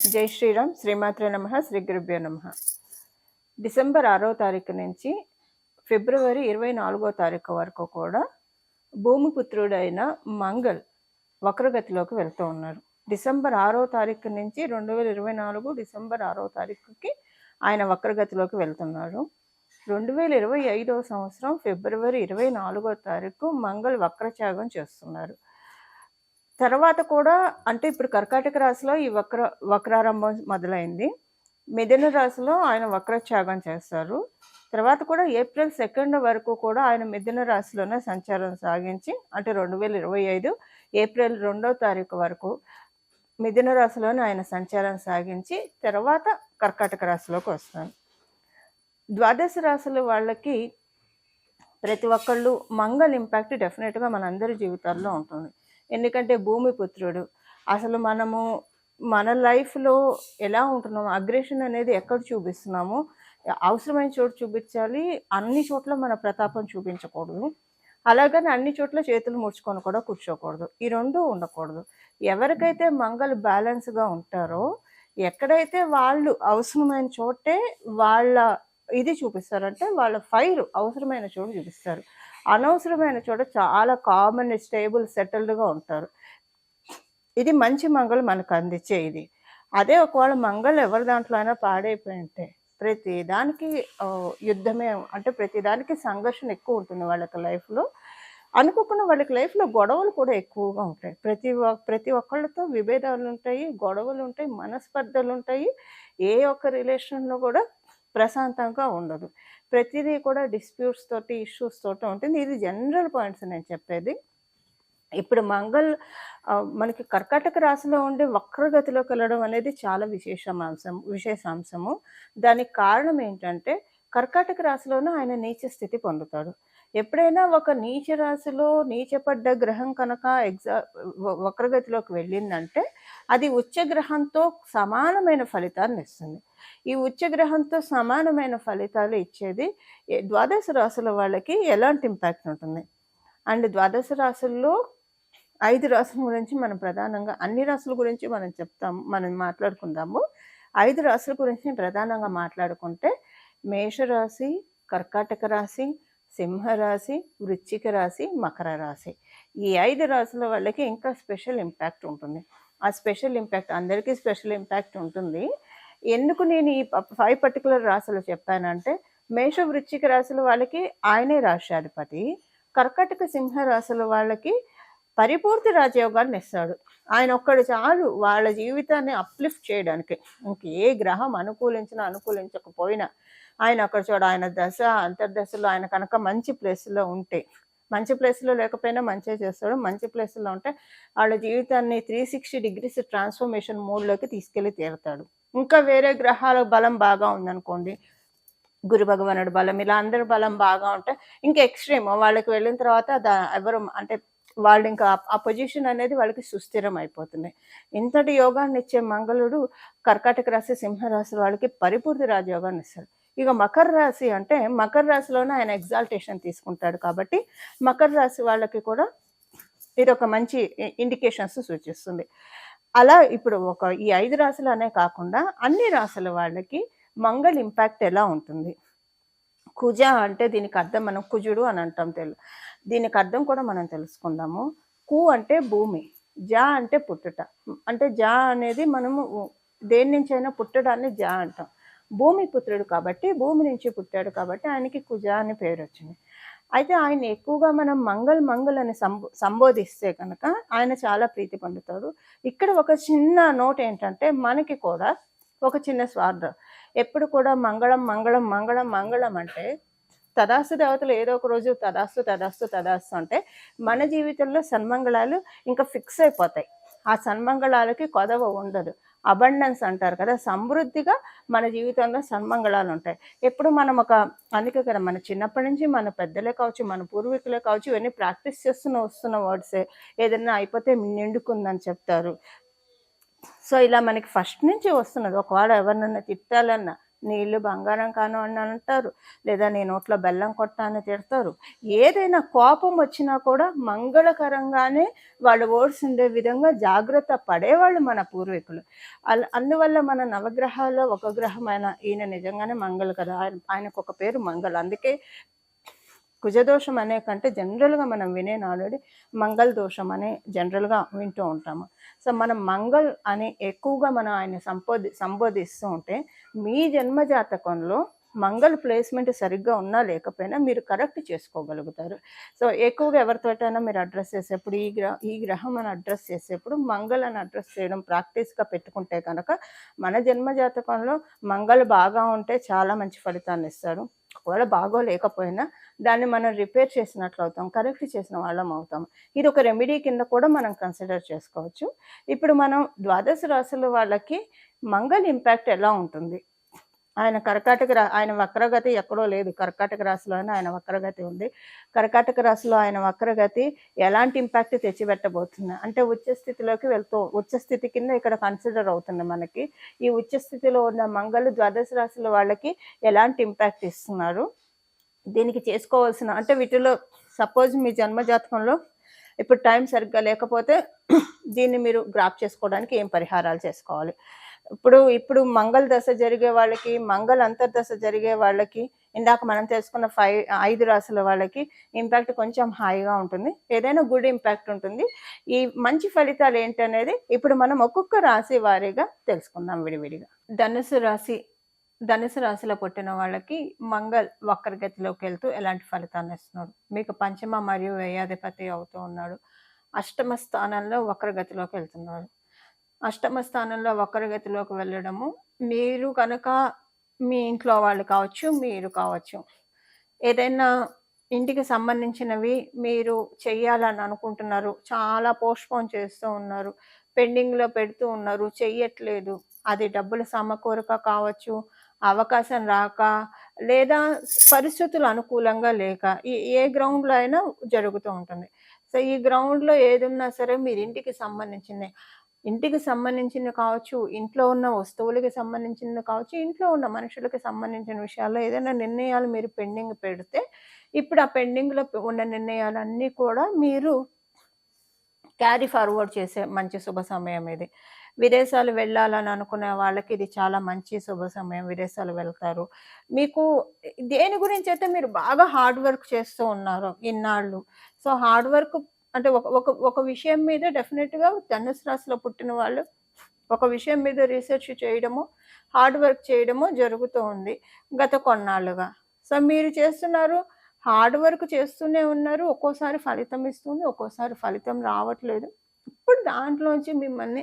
జై శ్రీరామ్. శ్రీమాత్ర నమ. శ్రీ గురుభ్యో నమ. డిసెంబర్ ఆరో తారీఖు నుంచి ఫిబ్రవరి ఇరవై నాలుగో తారీఖు వరకు కూడా భూమిపుత్రుడైన మంగళ్ వక్రగతిలోకి వెళ్తూ ఉన్నారు. డిసెంబర్ ఆరో తారీఖు నుంచి రెండు వేల ఇరవై నాలుగు డిసెంబర్ ఆరో తారీఖుకి ఆయన వక్రగతిలోకి వెళ్తున్నారు. రెండు వేల ఇరవై ఐదో సంవత్సరం ఫిబ్రవరి ఇరవై నాలుగో తారీఖు మంగళ్ వక్రత్యాగం చేస్తున్నారు. తర్వాత కూడా అంటే ఇప్పుడు కర్కాటక రాశిలో ఈ వక్ర వక్రారంభం మొదలైంది. మిథున రాశిలో ఆయన వక్రత్యాగం చేస్తారు. తర్వాత కూడా ఏప్రిల్ సెకండ్ వరకు కూడా ఆయన మిథున రాశిలోనే సంచారం సాగించి అంటే రెండు వేల ఇరవై ఐదు ఏప్రిల్ రెండో తారీఖు వరకు మిథున రాశిలోనే ఆయన సంచారం సాగించి తర్వాత కర్కాటక రాశిలోకి వస్తారు ద్వాదశ రాశుల వాళ్ళకి ప్రతి ఒక్కళ్ళు మంగళ ఇంపాక్ట్ డెఫినెట్గా మనందరి జీవితాల్లో ఉంటుంది. ఎందుకంటే భూమి పుత్రుడు. అసలు మనము మన లైఫ్లో ఎలా ఉంటున్నాము అగ్రెషన్ అనేది ఎక్కడ చూపిస్తున్నాము అవసరమైన చోటు చూపించాలి. అన్ని చోట్ల మన ప్రతాపం చూపించకూడదు. అలాగని అన్ని చోట్ల చేతులు ముడుచుకొని కూడా కూర్చోకూడదు. ఈ రెండు ఉండకూడదు. ఎవరికైతే మంగళ బ్యాలెన్స్గా ఉంటారో ఎక్కడైతే వాళ్ళు అవసరమైన చోటే వాళ్ళ ఇది చూపిస్తారంటే వాళ్ళ ఫైర్ అవసరమైన చోటు చూపిస్తారు. అనవసరమైన చోట చాలా కామన్ స్టేబుల్ సెటిల్డ్గా ఉంటారు. ఇది మంచి మంగళం మనకు అందించే ఇది. అదే ఒకవేళ మంగళం ఎవరి దాంట్లో అయినా పాడైపోయి ఉంటే ప్రతి దానికి యుద్ధమే అంటే ప్రతిదానికి సంఘర్షణ ఎక్కువ ఉంటుంది వాళ్ళకి లైఫ్లో అనుకోకుండా వాళ్ళకి లైఫ్లో గొడవలు కూడా ఎక్కువగా ఉంటాయి. ప్రతి ప్రతి ఒక్కళ్ళతో విభేదాలు ఉంటాయి గొడవలు ఉంటాయి మనస్పర్ధలు ఉంటాయి. ఏ ఒక్క రిలేషన్లో కూడా ప్రశాంతంగా ఉండదు. ప్రతిదీ కూడా డిస్ప్యూట్స్ తోటి ఇష్యూస్ తోటి ఉంటుంది. ఇది జనరల్ పాయింట్స్ నేను చెప్పేది. ఇప్పుడు మంగళ్ మనకి కర్కాటక రాశిలో ఉండి వక్రగతిలోకి వెళ్ళడం అనేది చాలా విశేషమాంశం విశేషాంశము. దానికి కారణం ఏంటంటే కర్కాటక రాశిలోనూ ఆయన నీచ స్థితి పొందుతాడు. ఎప్పుడైనా ఒక నీచ రాశిలో నీచపడ్డ గ్రహం కనుక ఎగ్జా వక్రగతిలోకి వెళ్ళిందంటే అది ఉచ్చ గ్రహంతో సమానమైన ఫలితాన్ని ఇస్తుంది. ఈ ఉచ్చ గ్రహంతో సమానమైన ఫలితాలు ఇచ్చేది ద్వాదశ రాశుల వాళ్ళకి ఎలాంటి ఇంపాక్ట్ ఉంటుంది? అండ్ ద్వాదశ రాశుల్లో ఐదు రాసుల గురించి మనం ప్రధానంగా అన్ని రాశుల గురించి మనం చెప్తాం మనం మాట్లాడుకుందాము. ఐదు రాశుల గురించి ప్రధానంగా మాట్లాడుకుంటే మేషరాశి కర్కాటక రాశి సింహరాశి వృశ్చిక రాశి మకర రాశి. ఈ ఐదు రాశుల వాళ్ళకి ఇంకా స్పెషల్ ఇంపాక్ట్ ఉంటుంది. ఆ స్పెషల్ ఇంపాక్ట్ అందరికీ స్పెషల్ ఇంపాక్ట్ ఉంటుంది. ఎందుకు నేను ఈ ఫైవ్ పర్టికులర్ రాశులు చెప్పానంటే మేష వృశ్చిక రాశుల వాళ్ళకి ఆయనే రాష్ట్రాధిపతి. కర్కటక సింహ రాశుల వాళ్ళకి పరిపూర్తి రాజయోగాన్ని ఇస్తాడు. ఆయన ఒక్కడు చాలు వాళ్ళ జీవితాన్ని అప్లిఫ్ట్ చేయడానికి. ఇంక ఏ గ్రహం అనుకూలించినా అనుకూలించకపోయినా ఆయన అక్కడ చూడ ఆయన దశ అంతర్దశలో ఆయన కనుక మంచి ప్లేస్లో ఉంటే మంచి ప్లేస్లో లేకపోయినా మంచిగా చేస్తాడు. మంచి ప్లేస్లో ఉంటే వాళ్ళ జీవితాన్ని త్రీ సిక్స్టీ డిగ్రీస్ ట్రాన్స్ఫర్మేషన్ మోడ్లోకి తీసుకెళ్ళి తీరుతాడు. ఇంకా వేరే గ్రహాల బలం బాగా ఉందనుకోండి గురు భగవానుడు బలం ఇలా అందరి బలం బాగా ఉంటే ఇంకా ఎక్స్ట్రీమ్ వాళ్ళకి వెళ్ళిన తర్వాత దా- ఎవరు అంటే వాళ్ళు ఇంకా ఆ- ఆ పొజిషన్ అనేది వాళ్ళకి సుస్థిరం అయిపోతుంది. ఇంతటి యోగాన్ని ఇచ్చే మంగళుడు కర్కాటక రాశి సింహరాశి వాళ్ళకి పరిపూర్తి రాజయోగాన్ని ఇస్తాడు. ఇక మకర రాశి అంటే మకర రాశిలోనే ఆయన ఎగ్జాల్టేషన్ తీసుకుంటాడు కాబట్టి మకర రాశి వాళ్ళకి కూడా ఇది ఒక మంచి ఇండికేషన్స్ సూచిస్తుంది. అలా ఇప్పుడు ఒక ఈ ఐదు రాశులు అనే కాకుండా అన్ని రాశుల వాళ్ళకి మంగళ ఇంపాక్ట్ ఎలా ఉంటుంది? కుజ అంటే దీనికి అర్థం మనం కుజుడు అని అంటాం తెలు దీనికి అర్థం కూడా మనం తెలుసుకుందాము. కు అంటే భూమి జా అంటే పుట్టుట. అంటే జా అనేది మనము దేని నుంచి అయినా పుట్టడాన్ని జా అంటాం. భూమి పుత్రుడు కాబట్టి భూమి నుంచి పుట్టాడు కాబట్టి ఆయనకి కుజ అని పేరు వచ్చింది. అయితే ఆయన ఎక్కువగా మనం మంగళ్ మంగళ్ అని సంబో సంబోధిస్తే కనుక ఆయన చాలా ప్రీతి పొందుతాడు. ఇక్కడ ఒక చిన్న నోట్ ఏంటంటే మనకి కూడా ఒక చిన్న స్వార్థం. ఎప్పుడు కూడా మంగళం మంగళం మంగళం మంగళం అంటే తదాస్తు దేవతలు ఏదో ఒక రోజు తదాస్తు తదాస్తు తదాస్తు అంటే మన జీవితంలో సన్మంగళాలు ఇంకా ఫిక్స్ అయిపోతాయి. ఆ సన్మంగళాలకి కొదవ ఉండదు. అబండెన్స్ అంటారు కదా సమృద్ధిగా మన జీవితంలో సన్మంగళాలు ఉంటాయి. ఎప్పుడు మనం ఒక అందుకే కదా మన చిన్నప్పటి నుంచి మన పెద్దలే కావచ్చు మన పూర్వీకులే కావచ్చు ఇవన్నీ ప్రాక్టీస్ చేస్తున్న వస్తున్న వర్డ్సే ఏదైనా అయిపోతే నిండుకుందని చెప్తారు. సో ఇలా మనకి ఫస్ట్ నుంచి వస్తున్నది ఒకవేళ ఎవరినన్నా తిట్టాలన్నా నీళ్ళు బంగారం కాను అని అంటారు. లేదా నీ నోట్లో బెల్లం కొట్టా అని తిడతారు. ఏదైనా కోపం వచ్చినా కూడా మంగళకరంగానే వాళ్ళు ఓడ్స్ విధంగా జాగ్రత్త పడేవాళ్ళు మన పూర్వీకులు. అందువల్ల మన నవగ్రహాల్లో ఒక గ్రహమైన ఈయన నిజంగానే మంగళ కదా. ఆయన ఆయనకు ఒక పేరు మంగళ. అందుకే కుజదోషం అనే కంటే జనరల్గా మనం వినే ఆల్రెడీ మంగళ దోషం అనే జనరల్గా వింటూ ఉంటాము. సో మనం మంగళ్ అని ఎక్కువగా మనం ఆయన సంబోధి సంబోధిస్తూ ఉంటే మీ జన్మ జాతకంలో మంగళ ప్లేస్మెంట్ సరిగ్గా ఉన్నా లేకపోయినా మీరు కరెక్ట్ చేసుకోగలుగుతారు. సో ఎక్కువగా ఎవరితోటైనా మీరు అడ్రస్ చేసేప్పుడు ఈ గ్రహ ఈ గ్రహం అని అడ్రస్ చేసేప్పుడు మంగళ అని అడ్రస్ చేయడం ప్రాక్టీస్గా పెట్టుకుంటే కనుక మన జన్మ జాతకంలో మంగళ బాగా ఉంటే చాలా మంచి ఫలితాన్ని ఇస్తాడు ఒకవేళ బాగోలేకపోయినా దాన్ని మనం రిపేర్ చేసినట్లు అవుతాం కరెక్ట్ చేసిన వాళ్ళం అవుతాం. ఇది ఒక రెమెడీ కింద కూడా మనం కన్సిడర్ చేసుకోవచ్చు. ఇప్పుడు మనం ద్వాదశ రాశుల వాళ్ళకి మంగళ ఇంపాక్ట్ ఎలా ఉంటుంది? ఆయన కర్కాటక రా ఆయన వక్రగతి ఎక్కడో లేదు. కర్కాటక రాశిలోనే ఆయన వక్రగతి ఉంది. కర్కాటక రాశిలో ఆయన వక్రగతి ఎలాంటి ఇంపాక్ట్ తెచ్చిపెట్టబోతుంది? అంటే ఉచ్చస్థితిలోకి వెళ్తూ ఉచ్చస్థితి కింద ఇక్కడ కన్సిడర్ అవుతుంది మనకి. ఈ ఉచ్చస్థితిలో ఉన్న మంగళ ద్వాదశ రాశుల వాళ్ళకి ఎలాంటి ఇంపాక్ట్ ఇస్తున్నారు? దీనికి చేసుకోవాల్సిన అంటే వీటిలో సపోజ్ మీ జన్మ జాతకంలో ఇప్పుడు టైం సరిగ్గా లేకపోతే దీన్ని మీరు గ్రాప్ చేసుకోవడానికి ఏం పరిహారాలు చేసుకోవాలి? ఇప్పుడు ఇప్పుడు మంగళ దశ జరిగే వాళ్ళకి మంగళ అంతర్దశ జరిగే వాళ్ళకి ఇందాక మనం తెలుసుకున్న ఫైవ్ ఐదు రాసుల వాళ్ళకి ఇంపాక్ట్ కొంచెం హాయిగా ఉంటుంది. ఏదైనా గుడ్ ఇంపాక్ట్ ఉంటుంది. ఈ మంచి ఫలితాలు ఏంటనేది ఇప్పుడు మనం ఒక్కొక్క రాశి వారీగా తెలుసుకుందాం విడివిడిగా. ధనుసు రాశి ధనుసు రాశిలో పుట్టిన వాళ్ళకి మంగళ్ వక్రగతిలోకి వెళ్తూ ఎలాంటి ఫలితాన్ని ఇస్తున్నాడు? మీకు పంచమ మరియు వ్యయాధిపతి అవుతూ ఉన్నాడు. అష్టమ స్థానంలో వక్రగతిలోకి వెళ్తున్నాడు. అష్టమ స్థానంలో వక్రగతిలోకి వెళ్ళడము. మీరు కనుక మీ ఇంట్లో వాళ్ళు కావచ్చు మీరు కావచ్చు. ఏదైనా ఇంటికి సంబంధించినవి మీరు చెయ్యాలని అనుకుంటున్నారు. చాలా పోస్ట్పోన్ చేస్తూ ఉన్నారు. పెండింగ్లో పెడుతూ ఉన్నారు. చెయ్యట్లేదు. అది డబ్బులు సమకూరక కావచ్చు అవకాశం రాక లేదా పరిస్థితులు అనుకూలంగా లేక ఏ గ్రౌండ్లో అయినా జరుగుతూ ఉంటుంది. సో ఈ గ్రౌండ్లో ఏదున్నా సరే మీరు ఇంటికి సంబంధించింది ఇంటికి సంబంధించింది కావచ్చు ఇంట్లో ఉన్న వస్తువులకి సంబంధించింది కావచ్చు ఇంట్లో ఉన్న మనుషులకి సంబంధించిన విషయాల్లో ఏదైనా నిర్ణయాలు మీరు పెండింగ్ పెడితే ఇప్పుడు ఆ పెండింగ్లో ఉన్న నిర్ణయాలన్నీ కూడా మీరు క్యారీ ఫార్వర్డ్ చేసే మంచి శుభ సమయం ఇది. విదేశాలు వెళ్ళాలని అనుకునే వాళ్ళకి ఇది చాలా మంచి శుభ సమయం. విదేశాలు వెళ్తారు. మీకు దేని గురించి అయితే మీరు బాగా హార్డ్ వర్క్ చేస్తూ ఉన్నారు ఇన్నాళ్ళు. సో హార్డ్ వర్క్ అంటే ఒక ఒక ఒక విషయం మీద డెఫినెట్గా ధనుసు రాశిలో పుట్టిన వాళ్ళు ఒక విషయం మీద రీసెర్చ్ చేయడము హార్డ్ వర్క్ చేయడము జరుగుతూ ఉంది గత కొన్నాళ్ళుగా. సో మీరు చేస్తున్నారు హార్డ్ వర్క్ చేస్తూనే ఉన్నారు ఒక్కోసారి ఫలితం ఇస్తుంది ఒక్కోసారి ఫలితం రావట్లేదు. ఇప్పుడు దాంట్లోంచి మిమ్మల్ని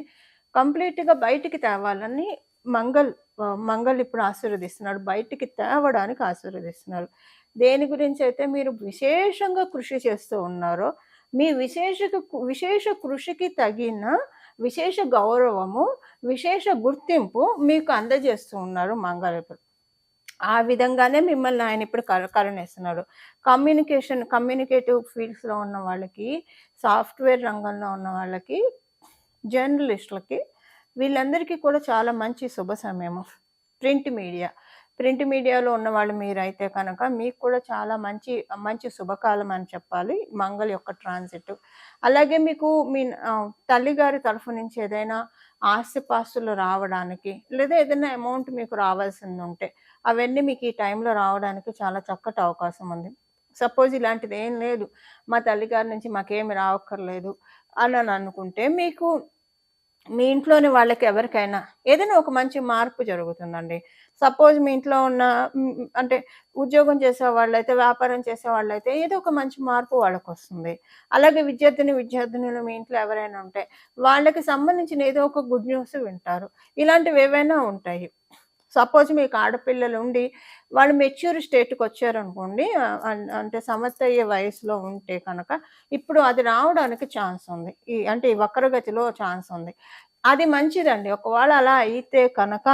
కంప్లీట్గా బయటికి తేవాలని మంగళ్ ఆ, మంగళ్ ఇప్పుడు ఆశీర్వదిస్తున్నాడు బయటికి తేవడానికి ఆశీర్వదిస్తున్నారు. దేని గురించి అయితే మీరు విశేషంగా కృషి చేస్తూ ఉన్నారో మీ విశేష విశేష కృషికి తగిన విశేష గౌరవము విశేష గుర్తింపు మీకు అందజేస్తూ ఉన్నారు మంగళపురం ఆ విధంగానే మిమ్మల్ని ఆయన ఇప్పుడు కర కరుణిస్తున్నాడు కమ్యూనికేషన్ కమ్యూనికేటివ్ ఫీల్డ్స్లో ఉన్న వాళ్ళకి సాఫ్ట్వేర్ రంగంలో ఉన్న వాళ్ళకి జర్నలిస్టులకి వీళ్ళందరికీ కూడా చాలా మంచి శుభ సమయము. Print media. ప్రింట్ మీడియాలో ఉన్న వాళ్ళు మీరైతే కనుక మీకు కూడా చాలా మంచి మంచి శుభకాలం అని చెప్పాలి. మంగళ యొక్క ట్రాన్సిట్. అలాగే మీకు మీ తల్లిగారి తరఫు నుంచి ఏదైనా ఆస్తిపాస్తులు రావడానికి లేదా ఏదైనా అమౌంట్ మీకు రావాల్సింది ఉంటే అవన్నీ మీకు ఈ టైంలో రావడానికి చాలా చక్కటి అవకాశం ఉంది. సపోజ్ ఇలాంటిది ఏం లేదు. మా తల్లిగారి నుంచి మాకేమి రావక్కర్లేదు అని అనుకుంటే మీకు మీ ఇంట్లోని వాళ్ళకి ఎవరికైనా ఏదైనా ఒక మంచి మార్పు జరుగుతుందండి. సపోజ్ మీ ఇంట్లో ఉన్న అంటే ఉద్యోగం చేసే వాళ్ళైతే వ్యాపారం చేసే వాళ్ళైతే ఏదో ఒక మంచి మార్పు వాళ్ళకి వస్తుంది అలాగే విద్యార్థిని విద్యార్థినులు మీ ఇంట్లో ఎవరైనా ఉంటే వాళ్ళకి సంబంధించిన ఏదో ఒక గుడ్ న్యూస్ వింటారు. ఇలాంటివి ఏవైనా ఉంటాయి. సపోజ్ మీకు ఆడపిల్లలు ఉండి వాళ్ళు మెచ్యూర్ స్టేట్కి వచ్చారనుకోండి ఆ, అన్- అంటే సమర్థయ్యే వయసులో ఉంటే కనుక ఇప్పుడు అది రావడానికి ఛాన్స్ ఉంది. ఈ అంటే ఈ వక్రగతిలో ఛాన్స్ ఉంది. అది మంచిదండి. ఒకవేళ అలా అయితే కనుక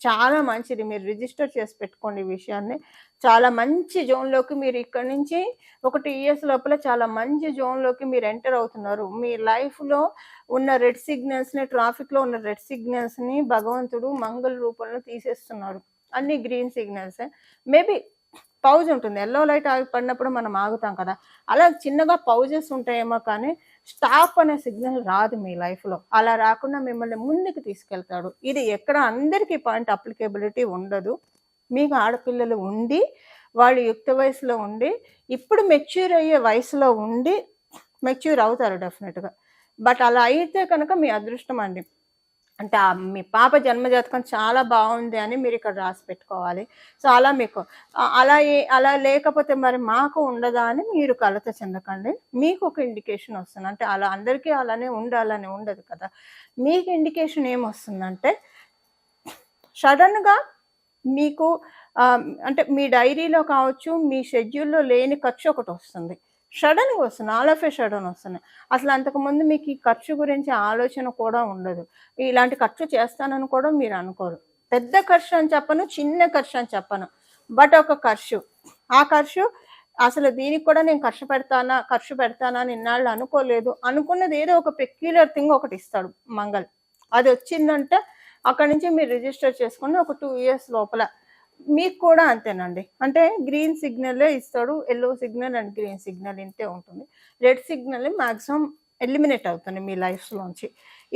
చాలా మంచిది. మీరు రిజిస్టర్ చేసి పెట్టుకోండి ఈ విషయాన్ని. చాలా మంచి జోన్లోకి మీరు ఇక్కడ నుంచి ఒకటి ఇయర్స్ లోపల చాలా మంచి జోన్లోకి మీరు ఎంటర్ అవుతున్నారు. మీ లైఫ్లో ఉన్న రెడ్ సిగ్నల్స్ని ట్రాఫిక్లో ఉన్న రెడ్ సిగ్నల్స్ని భగవంతుడు మంగళ రూపంలో తీసేస్తున్నారు. అన్ని గ్రీన్ సిగ్నల్స్ మేబీ పౌజ్ ఉంటుంది. ఎల్లో లైట్ ఆగి పడినప్పుడు మనం ఆగుతాం కదా. అలా చిన్నగా పౌజెస్ ఉంటాయేమో కానీ స్టాప్ అనే సిగ్నల్ రాదు మీ లైఫ్లో అలా రాకుండా మిమ్మల్ని ముందుకు తీసుకెళ్తాడు. ఇది ఎక్కడ అందరికీ పాయింట్ అప్లికేబిలిటీ ఉండదు. మీకు ఆడపిల్లలు ఉండి వాళ్ళు యుక్త వయసులో ఉండి ఇప్పుడు మెచ్యూర్ అయ్యే వయసులో ఉండి మెచ్యూర్ అవుతారు డెఫినెట్గా బట్ అలా అయితే కనుక మీ అదృష్టం అండి. అంటే మీ పాప జన్మజాతకం చాలా బాగుంది అని మీరు ఇక్కడ రాసి పెట్టుకోవాలి. సో అలా మీకు అలా అలా లేకపోతే మరి మాకు ఉండదా అని మీరు కలత చెందకండి. మీకు ఒక ఇండికేషన్ వస్తుంది. అంటే అలా అందరికీ అలానే ఉండాలని ఉండదు కదా. మీకు ఇండికేషన్ ఏమొస్తుందంటే సడన్గా మీకు అంటే మీ డైరీలో కావచ్చు మీ షెడ్యూల్లో లేని ఖర్చు ఒకటి వస్తుంది. సడన్గా వస్తుంది ఆల్ ఆఫ్ ఏ సడన్ వస్తుంది. అసలు అంతకుముందు మీకు ఈ ఖర్చు గురించి ఆలోచన కూడా ఉండదు. ఇలాంటి ఖర్చు చేస్తానని కూడా మీరు అనుకోరు. పెద్ద ఖర్చు అని చెప్పను చిన్న ఖర్చు అని చెప్పను. బట్ ఒక ఖర్చు. ఆ ఖర్చు అసలు దీనికి కూడా నేను ఖర్చు పెడతానా ఖర్చు పెడతానా అని ఇన్నాళ్ళు అనుకోలేదు. అనుకున్నది ఏదో ఒక పెక్యులర్ థింగ్ ఒకటి ఇస్తాడు మంగళ్. అది వచ్చిందంటే అక్కడి నుంచి మీరు రిజిస్టర్ చేసుకుని ఒక టూ ఇయర్స్ లోపల మీకు కూడా అంతేనండి. అంటే గ్రీన్ సిగ్నలే ఇస్తాడు yellow signal and green signal ఇంతే ఉంటుంది. రెడ్ సిగ్నల్ మ్యాక్సిమం ఎలిమినేట్ అవుతుంది మీ లైఫ్లోంచి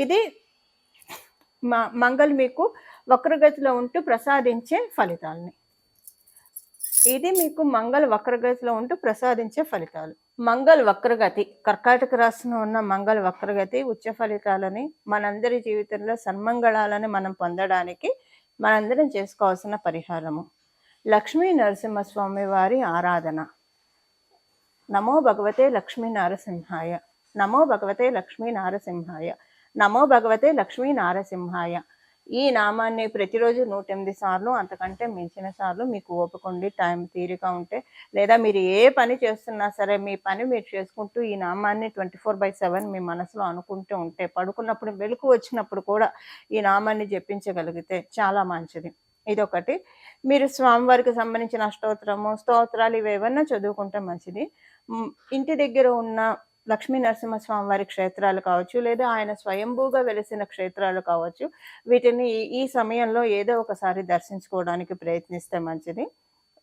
ఇది మా మంగళ్ మీకు వక్రగతిలో ఉంటూ ప్రసాదించే ఫలితాలని. ఇది మీకు మంగళ వక్రగతిలో ఉంటూ ప్రసాదించే ఫలితాలు. మంగళ వక్రగతి కర్కాటక రాశిలో ఉన్న మంగళ వక్రగతి ఉచ్చ ఫలితాలని మనందరి జీవితంలో సన్మంగళాలని మనం పొందడానికి మనందరం చేసుకోవాల్సిన పరిహారము. లక్ష్మీ నరసింహస్వామి వారి ఆరాధన. నమో భగవతే లక్ష్మీ నారసింహాయ. నమో భగవతే లక్ష్మీ నారసింహాయ. నమో భగవతే లక్ష్మీ నారసింహాయ. ఈ నామాన్ని ప్రతిరోజు నూట ఎనిమిది సార్లు అంతకంటే మించిన సార్లు మీకు ఓపికండి టైం తీరిక ఉంటే లేదా మీరు ఏ పని చేస్తున్నా సరే మీ పని మీరు చేసుకుంటూ ఈ నామాన్ని ట్వంటీ ఫోర్ బై సెవెన్ మీ మనసులో అనుకుంటూ ఉంటే పడుకున్నప్పుడు వెలుకు వచ్చినప్పుడు కూడా ఈ నామాన్ని జపించగలిగితే చాలా మంచిది. ఇదొకటి. మీరు స్వామివారికి సంబంధించిన అష్టోత్తరము స్తోత్రాలు ఇవి ఏమన్నా చదువుకుంటే మంచిది. ఇంటి దగ్గర ఉన్న లక్ష్మీ నరసింహస్వామి వారి క్షేత్రాలు కావచ్చు లేదా ఆయన స్వయంభూగా వెలిసిన క్షేత్రాలు కావచ్చు వీటిని ఈ- ఈ సమయంలో ఏదో ఒకసారి దర్శించుకోవడానికి ప్రయత్నిస్తే మంచిది.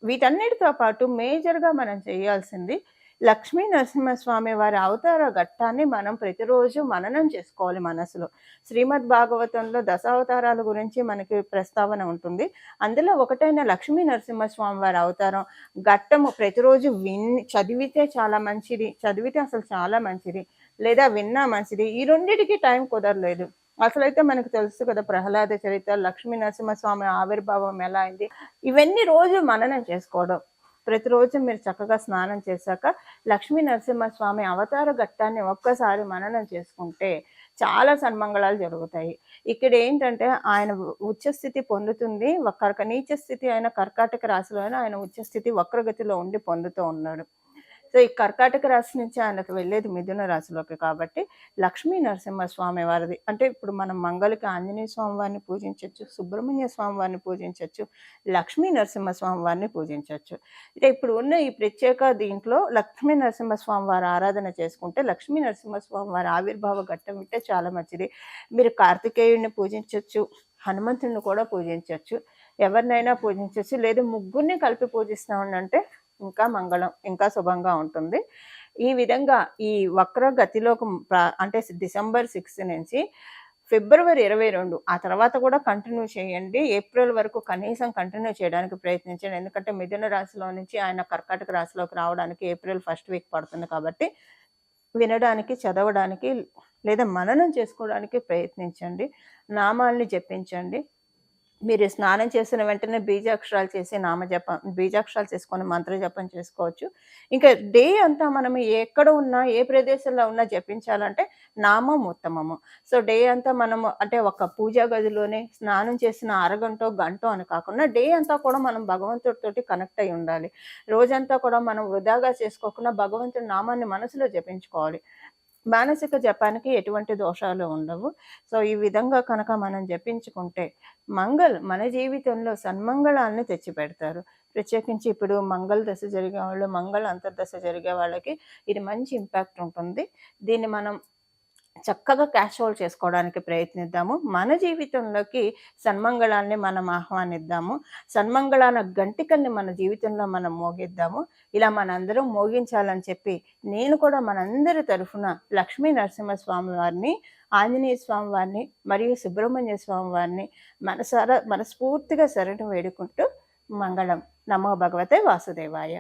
వీటన్నిటితో పాటు మేజర్గా మనం చేయాల్సింది లక్ష్మీ నరసింహస్వామి వారి అవతార ఘట్టాన్ని మనం ప్రతిరోజు మననం చేసుకోవాలి మనసులో. శ్రీమద్ భాగవతంలో దశావతారాల గురించి మనకి ప్రస్తావన ఉంటుంది. అందులో ఒకటైన లక్ష్మీ నరసింహస్వామి వారి అవతారం ఘట్టము ప్రతిరోజు విన్ చదివితే చాలా మంచిది చదివితే అసలు చాలా మంచిది లేదా విన్నా మంచిది. ఈ రెండింటికి టైం కుదరలేదు. అసలైతే మనకు తెలుసు కదా ప్రహ్లాద చరిత్ర లక్ష్మీ నరసింహస్వామి ఆవిర్భావం ఎలా అయింది. ఇవన్నీ రోజు మననం చేసుకోవడం. ప్రతిరోజు మీరు చక్కగా స్నానం చేశాక లక్ష్మీ నరసింహస్వామి అవతార ఘట్టాన్ని ఒక్కసారి మననం చేసుకుంటే చాలా సన్మంగళాలు జరుగుతాయి. ఇక్కడ ఏంటంటే ఆయన ఉచ్చస్థితి పొందుతుంది కర్క నీచ స్థితి అయిన కర్కాటక రాశిలో అయినా ఆయన ఉచ్చస్థితి వక్రగతిలో ఉండి పొందుతూ ఉన్నాడు. సో ఈ కర్కాటక రాశి నుంచి ఆయనకు వెళ్ళేది మిథున రాశిలోకి కాబట్టి లక్ష్మీ నరసింహస్వామి వారిది. అంటే ఇప్పుడు మనం మంగళకి ఆంజనేయ స్వామి వారిని పూజించవచ్చు సుబ్రహ్మణ్య స్వామి వారిని పూజించవచ్చు లక్ష్మీ నరసింహస్వామి వారిని పూజించవచ్చు అంటే ఇప్పుడు ఉన్న ఈ ప్రత్యేక దీంట్లో లక్ష్మీ నరసింహస్వామి వారి ఆరాధన చేసుకుంటే లక్ష్మీ నరసింహస్వామి వారి ఆవిర్భావ ఘట్టం వింటే చాలా మంచిది. మీరు కార్తికేయుడిని పూజించవచ్చు హనుమంతుడిని కూడా పూజించవచ్చు ఎవరినైనా పూజించవచ్చు లేదా ముగ్గురిని కలిపి పూజిస్తామంటే ఇంకా మంగళం ఇంకా శుభంగా ఉంటుంది. ఈ విధంగా ఈ వక్ర గతిలోకి అంటే డిసెంబర్ సిక్స్త్ నుంచి ఫిబ్రవరి ఇరవై రెండు ఆ తర్వాత కూడా కంటిన్యూ చేయండి. ఏప్రిల్ వరకు కనీసం కంటిన్యూ చేయడానికి ప్రయత్నించండి. ఎందుకంటే మిథున రాశిలో నుంచి ఆయన కర్కాటక రాశిలోకి రావడానికి ఏప్రిల్ ఫస్ట్ వీక్ పడుతుంది కాబట్టి వినడానికి చదవడానికి లేదా మననం చేసుకోవడానికి ప్రయత్నించండి. నామాల్ని జపించండి. మీరు స్నానం చేసిన వెంటనే బీజాక్షరాలు చేసి నామజపం బీజాక్షరాలు చేసుకొని మంత్ర జపం చేసుకోవచ్చు. ఇంకా డే అంతా మనం ఎక్కడ ఉన్నా ఏ ప్రదేశంలో ఉన్నా జపించాలంటే నామం ఉత్తమము. సో డే అంతా మనము అంటే ఒక పూజా గదిలోనే స్నానం చేసిన అరగంట గంట అని కాకుండా డే అంతా కూడా మనం భగవంతుడితోటి కనెక్ట్ అయి ఉండాలి. రోజంతా కూడా మనం వృధాగా చేసుకోకుండా భగవంతుడి నామాన్ని మనసులో జపించుకోవాలి. మానసిక జపానికి ఎటువంటి దోషాలు ఉండవు. సో ఈ విధంగా కనుక మనం జపించుకుంటే మంగళ్ మన జీవితంలో సన్మంగళాన్ని తెచ్చిపెడతారు. ప్రత్యేకించి ఇప్పుడు మంగళ దశ జరిగే వాళ్ళు మంగళ అంతర్దశ జరిగే వాళ్ళకి ఇది మంచి ఇంపాక్ట్ ఉంటుంది. దీన్ని మనం చక్కగా క్యాష్ హోల్డ్ చేసుకోవడానికి ప్రయత్నిద్దాము. మన జీవితంలోకి సన్మంగళాన్ని మనం ఆహ్వానిద్దాము. సన్మంగళాన గంటికల్ని మన జీవితంలో మనం మోగిద్దాము. ఇలా మనందరం మోగించాలని చెప్పి నేను కూడా మనందరి తరఫున లక్ష్మీ నరసింహస్వామి వారిని ఆంజనేయ స్వామి వారిని మరియు సుబ్రహ్మణ్య స్వామి వారిని మనసారా మనస్ఫూర్తిగా శరణు వేడుకుంటూ మంగళం. నమో భగవతే వాసుదేవాయ.